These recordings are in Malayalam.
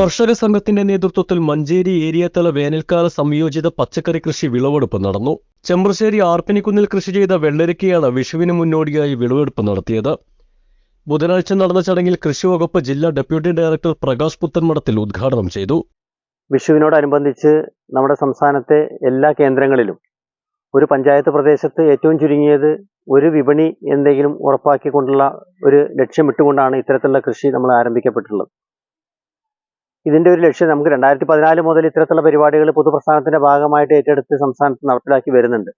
കർഷക സംഘത്തിന്റെ നേതൃത്വത്തിൽ മഞ്ചേരി ഏരിയത്തല വേനൽക്കാല സംയോജിത പച്ചക്കറി കൃഷി വിളവെടുപ്പ് നടന്നു. ചെമ്പ്രശ്ശേരി ആർപ്പിനിക്കുന്നിൽ കൃഷി ചെയ്ത വെള്ളരിക്കയാണ് വിഷുവിന് മുന്നോടിയായി വിളവെടുപ്പ് നടത്തിയത്. ബുധനാഴ്ച നടന്ന ചടങ്ങിൽ കൃഷി വകുപ്പ് ജില്ലാ ഡെപ്യൂട്ടി ഡയറക്ടർ പ്രകാശ് പുത്തൻമടത്തിൽ ഉദ്ഘാടനം ചെയ്തു. വിഷുവിനോടനുബന്ധിച്ച് നമ്മുടെ സംസ്ഥാനത്തെ എല്ലാ കേന്ദ്രങ്ങളിലും ഒരു പഞ്ചായത്ത് പ്രദേശത്ത് ഏറ്റവും ചുരുങ്ങിയത് ഒരു വിപണി എന്തെങ്കിലും ഉറപ്പാക്കിക്കൊണ്ടുള്ള ഒരു ലക്ഷ്യമിട്ടുകൊണ്ടാണ് ഇത്തരത്തിലുള്ള കൃഷി നമ്മൾ ആരംഭിക്കപ്പെട്ടിട്ടുള്ളത്. ഇതിന്റെ ഒരു ലക്ഷ്യം നമുക്ക് രണ്ടായിരത്തി പതിനാല് മുതൽ ഇത്തരത്തിലുള്ള പരിപാടികൾ പൊതുപ്രസ്ഥാനത്തിന്റെ ഭാഗമായിട്ട് ഏറ്റെടുത്ത് സംസ്ഥാനത്ത് നടപ്പിലാക്കി വരുന്നുണ്ട്.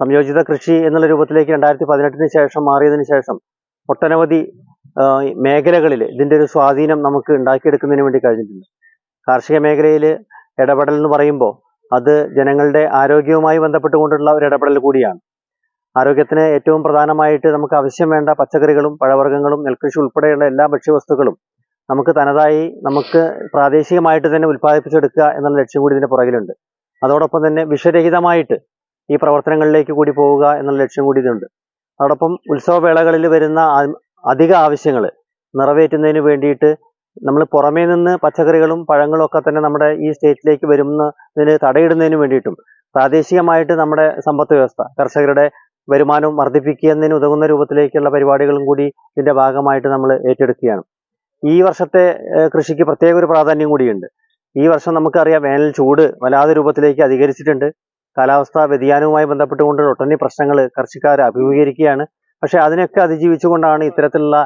സംയോജിത കൃഷി എന്നുള്ള രൂപത്തിലേക്ക് രണ്ടായിരത്തി പതിനെട്ടിന് ശേഷം മാറിയതിന് ശേഷം ഒട്ടനവധി മേഖലകളിൽ ഇതിന്റെ ഒരു സ്വാധീനം നമുക്ക് ഉണ്ടാക്കിയെടുക്കുന്നതിന് വേണ്ടി കഴിഞ്ഞിട്ടുണ്ട്. കാർഷിക മേഖലയിൽ ഇടപെടൽ എന്ന് പറയുമ്പോൾ അത് ജനങ്ങളുടെ ആരോഗ്യവുമായി ബന്ധപ്പെട്ടുകൊണ്ടുള്ള ഒരു ഇടപെടൽ കൂടിയാണ്. ആരോഗ്യത്തിന് ഏറ്റവും പ്രധാനമായിട്ട് നമുക്ക് ആവശ്യം വേണ്ട പച്ചക്കറികളും പഴവർഗങ്ങളും നെൽകൃഷി ഉൾപ്പെടെയുള്ള എല്ലാ ഭക്ഷ്യവസ്തുക്കളും നമുക്ക് തനതായി നമുക്ക് പ്രാദേശികമായിട്ട് തന്നെ ഉൽപ്പാദിപ്പിച്ചെടുക്കുക എന്നുള്ള ലക്ഷ്യം കൂടി ഇതിന്റെ പുറകിലുണ്ട്. അതോടൊപ്പം തന്നെ വിഷരഹിതമായിട്ട് ഈ പ്രവർത്തനങ്ങളിലേക്ക് കൂടി പോവുക എന്നുള്ള ലക്ഷ്യം കൂടി ഇതുണ്ട് അതോടൊപ്പം ഉത്സവവേളകളിൽ വരുന്ന അധിക ആവശ്യങ്ങൾ നിറവേറ്റുന്നതിന് വേണ്ടിയിട്ട് നമ്മൾ പുറമേ നിന്ന് പച്ചക്കറികളും പഴങ്ങളും ഒക്കെ തന്നെ നമ്മുടെ ഈ സ്റ്റേറ്റിലേക്ക് വരുന്നതിന് തടയിടുന്നതിന് വേണ്ടിയിട്ടും പ്രാദേശികമായിട്ട് നമ്മുടെ സമ്പത്ത് വ്യവസ്ഥ കർഷകരുടെ വരുമാനം വർദ്ധിപ്പിക്കുന്നതിന് ഉതകുന്ന രൂപത്തിലേക്കുള്ള പരിപാടികളും കൂടി ഇതിന്റെ ഭാഗമായിട്ട് നമ്മൾ ഏറ്റെടുക്കുകയാണ്. ഈ വർഷത്തെ കൃഷിക്ക് പ്രത്യേക ഒരു പ്രാധാന്യം കൂടിയുണ്ട്. ഈ വർഷം നമുക്കറിയാം വേനൽ ചൂട് വല്ലാതെ രൂപത്തിലേക്ക് അധികരിച്ചിട്ടുണ്ട്. കാലാവസ്ഥാ വ്യതിയാനവുമായി ബന്ധപ്പെട്ടുകൊണ്ട് ഒട്ടനവധി പ്രശ്നങ്ങൾ കർഷകർ അഭിമുഖീകരിക്കുകയാണ്. പക്ഷേ അതിനൊക്കെ അതിജീവിച്ചുകൊണ്ടാണ് ഇത്തരത്തിലുള്ള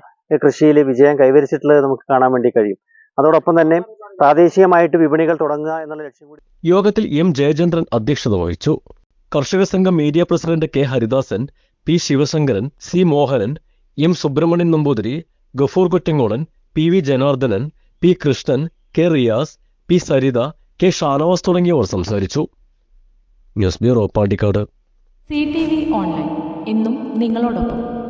കൃഷിയിൽ വിജയം കൈവരിച്ചിട്ടുള്ളത് നമുക്ക് കാണാൻ വേണ്ടി കഴിയും. അതോടൊപ്പം തന്നെ പ്രാദേശികമായിട്ട് വിപണികൾ തുടങ്ങുക എന്നുള്ള ലക്ഷ്യം കൂടി യോഗത്തിൽ എം ജയചന്ദ്രൻ അധ്യക്ഷത വഹിച്ചു. Karshaka Sangham media president K Haridasan P Sivasankaran C Mohanan M Subrahmanian Namboothiri Gafoor Kuttangolan P V Janardhanan P Krishnan K Riyas P Saritha K Shanavas തുടങ്ങിയവർ സംസാരിച്ചു. News bureau Pandikkad. C T V online. ഇന്നും നിങ്ങളോടൊപ്പം.